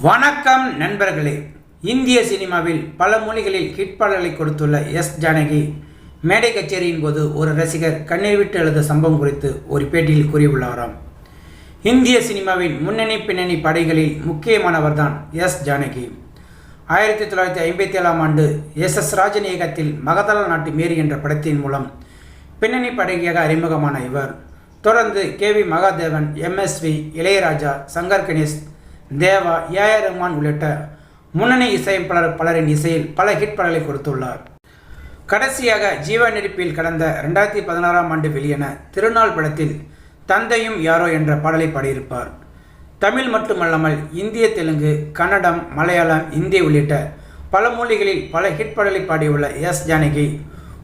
வணக்கம் நண்பர்களே. இந்திய சினிமாவில் பல மொழிகளில் ஹிட் கொடுத்துள்ள எஸ். ஜானகி மேடை கச்சேரியின் போது ஒரு ரசிகர் கண்ணீர் விட்டு எழுத சம்பவம் குறித்து ஒரு பேட்டியில் கூறியுள்ளாராம். இந்திய சினிமாவின் முன்னணி பின்னணி படைகளில் முக்கியமானவர்தான் எஸ். ஜானகி. ஆயிரத்தி தொள்ளாயிரத்தி ஐம்பத்தி ஏழாம் ஆண்டு எஸ். எஸ். ராஜன் இயக்கத்தில் மகதல நாட்டு மேரி என்ற படத்தின் மூலம் பின்னணி படகியாக அறிமுகமான இவர். தொடர்ந்து K. V. Mahadevan MSV Ilaiyaraaja Shankar Ganesh Deva AR Rahman உள்ளிட்ட முன்னணி இசையமைப்பாளர் பலரின் இசையில் பல ஹிட் படங்களை கொடுத்துள்ளார். கடைசியாக ஜீவா நெருப்பில் கடந்த ரெண்டாயிரத்தி பதினாறாம் ஆண்டு வெளியான திருநாள் படத்தில் தந்தையும் யாரோ என்ற பாடலை பாடியிருப்பார். தமிழ் மட்டுமல்லாமல் இந்திய தெலுங்கு கன்னடம் மலையாளம் இந்தி உள்ளிட்ட பல மொழிகளில் பல ஹிட் பாடலை பாடியுள்ள எஸ் ஜானகி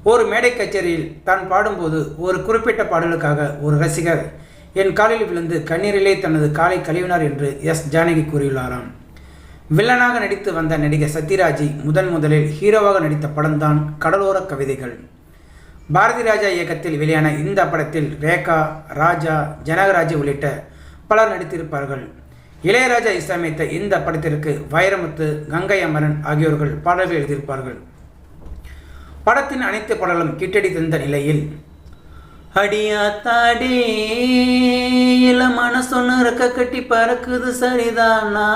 ஒரு மேடை கச்சேரியில் தான் பாடும்போது ஒரு குறிப்பிட்ட பாடலுக்காக ஒரு ரசிகர் என் காலில் விழுந்து கண்ணீரிலே தனது காலை கழுவினார் என்று எஸ். ஜானகி கூறியுள்ளாராம். வில்லனாக நடித்து வந்த நடிகர் சத்யராஜி முதன் முதலில் ஹீரோவாக நடித்த படம்தான் கடலோர கவிதைகள். பாரதி ராஜா இயக்கத்தில் வெளியான இந்த படத்தில் ரேகா ராஜா ஜனகராஜ் உள்ளிட்ட பலர் நடித்திருப்பார்கள். இளையராஜா இசையமைத்த இந்த படத்திற்கு வைரமுத்து கங்கை அமரன் ஆகியோர்கள் பாடல்கள் எழுதியிருப்பார்கள். படத்தின் அனைத்து பாடலும் கிட்டடி தந்த நிலையில் அடியாத்தாடி தாடி மனசொன்னு இறக்க கட்டி பறக்குது சரிதானா?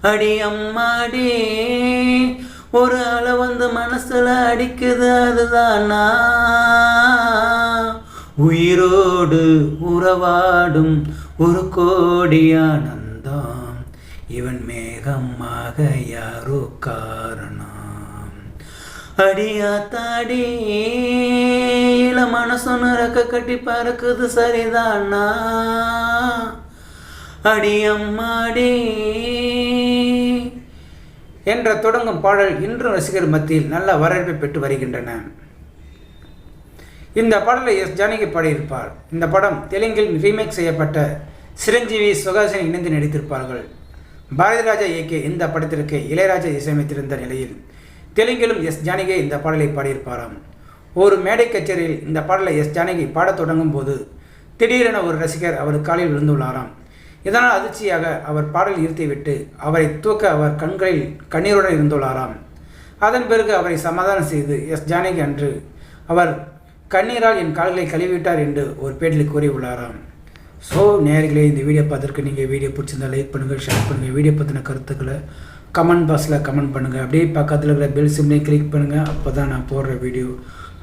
அடி அம்மாடி ஒரு அலை வந்து மனசுல அடிக்குது அதுதானா? உயிரோடு உறவாடும் ஒரு கோடி ஆனந்தம் இவன் மேகமாக யாரோ காரணம். அடியா தாடி இள மனசொன்னு ரக்க கட்டி பறக்குது சரிதானா அடியம்மாடி என்ற தொடங்கும் பாடல் இன்றும் ரசிகர் மத்தியில் நல்ல வரவேற்பை பெற்று வருகின்றன. இந்த பாடலை எஸ் ஜானகி பாடியிருப்பார். இந்த படம் தெலுங்கில் ரீமேக் செய்யப்பட்ட சிரஞ்சீவி சுகாசன் இணைந்து நடித்திருப்பார்கள். பாரதிராஜா இயக்கிய இந்த படத்திற்கு இளையராஜா இசையமைத்திருந்த நிலையில் தெலுங்கிலும் எஸ் ஜானகி இந்த பாடலை பாடியிருப்பாராம். ஒரு மேடை கச்சேரியில் இந்த பாடலை எஸ் ஜானகி பாடத் தொடங்கும் போது திடீரென ஒரு ரசிகர் அவர் காலில் விழுந்துள்ளாராம். இதனால் அதிர்ச்சியாக அவர் பாடல் நிறுத்திவிட்டு அவரை தூக்க அவர் கண்களில் கண்ணீருடன் இருந்துள்ளாராம். அதன் பிறகு அவரை சமாதானம் செய்து எஸ் ஜானகி அன்று அவர் கண்ணீரால் என் கால்களை கழுவிவிட்டார் என்று ஒரு பேட்டில் கூறியுள்ளாராம். ஸோ நேர்களே இந்த வீடியோ பார்த்துருக்கு நீங்கள் வீடியோ பிடிச்சிருந்தால் லைக் பண்ணுங்கள் ஷேர் பண்ணுங்கள் வீடியோ பற்றின கருத்துக்களை கமெண்ட் பாக்ஸில் கமெண்ட் பண்ணுங்கள் அப்படியே பக்கத்தில் இருக்கிற பெல் சிம்லையும் கிளிக் பண்ணுங்கள் அப்போ தான் நான் போடுற வீடியோ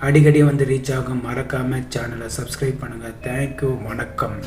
அடிக்கடி வந்து ரீச் ஆகும். மறக்காமல் சேனலை சப்ஸ்கிரைப் பண்ணுங்கள் தேங்க்யூ வணக்கம்.